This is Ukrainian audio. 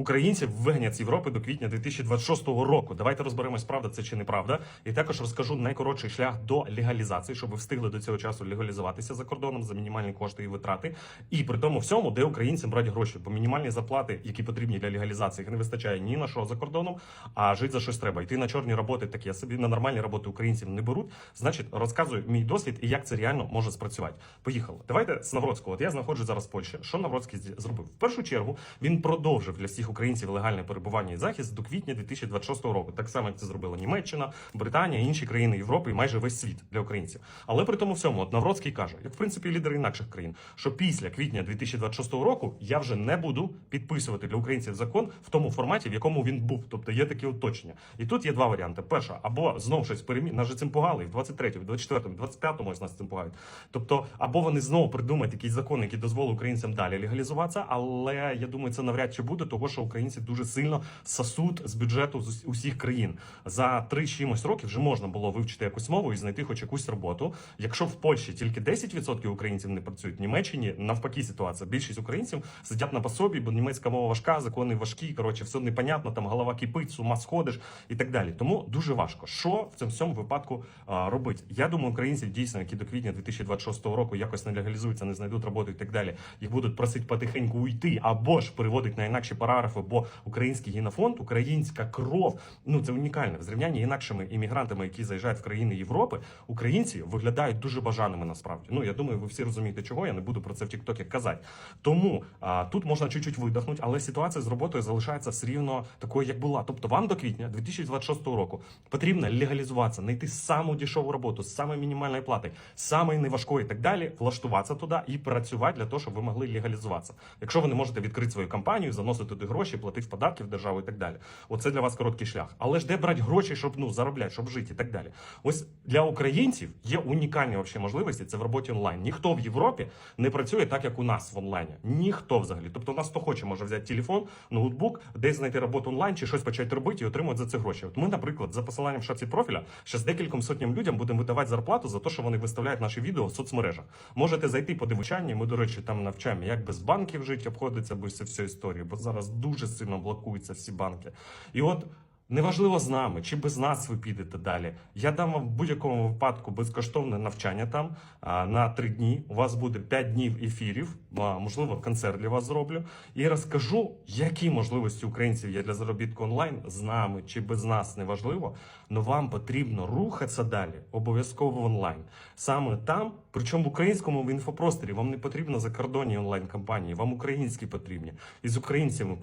українців вигнять з Європи до квітня 2026 року. Давайте розберемось, правда це чи неправда. І також розкажу найкоротший шлях до легалізації, щоб ви встигли до цього часу легалізуватися за кордоном за мінімальні кошти і витрати. І при тому всьому, де українцям брати гроші, бо мінімальні зарплати, які потрібні для легалізації, їх не вистачає ні на що за кордоном, а жити за щось треба. Йти на чорні роботи такі, собі на нормальні роботи українців не беруть. Значить, розказую мій досвід і як це реально може спрацювати. Поїхали. Давайте з Навроцького. От я знаходжусь зараз в Польщі. Що Навроцький зробив? В першу чергу він продовжив для всіх українців легальне перебування і захист до квітня 2026 року. Так само, як це зробила Німеччина, Британія, інші країни Європи і майже весь світ для українців. Але при тому всьому, Навроцький каже, як в принципі лідери інакших країн, що після квітня 2026 року я вже не буду підписувати для українців закон в тому форматі, в якому він був. Тобто є такі уточнення. І тут є два варіанти: перша, або знов щось перемі... Нас же цим пугали в 23-му, в 24-му, і в 25-му ось нас цим пугають. Тобто, або вони знову придумають якийсь закон, який дозволить українцям далі легалізуватися. Але я думаю, це навряд чи буде, того що українці дуже сильно сосуть з бюджету з ус- усіх країн. За три чимось років вже можна було вивчити якусь мову і знайти хоч якусь роботу. Якщо в Польщі тільки 10% українців не працюють, в Німеччині навпаки ситуація. Більшість українців сидять на пособі, бо німецька мова важка, закони важкі. Коротше, все непонятно, там голова кипить, з ума сходиш і так далі. Тому дуже важко. Що в цьому всьому випадку а, робити? Я думаю, українців дійсно, які до квітня 2026 року якось не легалізуються, не знайдуть роботу і так далі. Їх будуть просити потихеньку уйти або ж переводить на інакші параграфи, бо український генофонд, українська кров, ну це унікально. В зрівнянні інакшими іммігрантами, які заїжджають в країни Європи, українці виглядають дуже бажаними насправді. Ну я думаю, ви всі розумієте, чого я не буду про це в Тіктокі казати. Тому а, тут можна чуть-чуть видихнути, але ситуація з роботою залишається все рівно такою, як була. Тобто, вам до квітня 2026 року потрібно легалізуватися, знайти саму дешеву роботу з самої мінімальної плати, самої неважкої і так далі, влаштуватися туди і працювати для того, щоб ви могли легалізуватися. Якщо ви не можете відкрити свою компанію, заносити туди гроші, платити податки в державу і так далі. Оце для вас короткий шлях. Але ж де брати гроші, щоб ну заробляти, щоб жити і так далі. Ось для українців є унікальні вообще можливості. Це в роботі онлайн. Ніхто в Європі не працює так, як у нас в онлайні. Ніхто взагалі. Тобто, у нас хто хоче, може взяти телефон, ноутбук, десь знайти роботу онлайн чи щось почати робити і отримувати за це гроші. От ми, наприклад, за посиланням в шапці профіля, ще з декільком сотням людям будемо видавати зарплату за те, що вони виставляють наші відео в соцмережах. Можете зайти по дивичанні. Ми, до речі, там навчаємо, як без банків жити, обходиться без цієї всієї історії, бо зараз дуже сильно блокуються всі банки. І от. Неважливо з нами чи без нас ви підете далі. Я дам вам в будь-якому випадку безкоштовне навчання там на три дні. У вас буде 5 днів ефірів, можливо, концерт для вас зроблю. І розкажу, які можливості українців є для заробітку онлайн з нами чи без нас, неважливо. але вам потрібно рухатися далі, обов'язково онлайн. Саме там, причому в українському в інфопросторі, вам не потрібно закордонні онлайн компанії, вам українські потрібні. І з українцями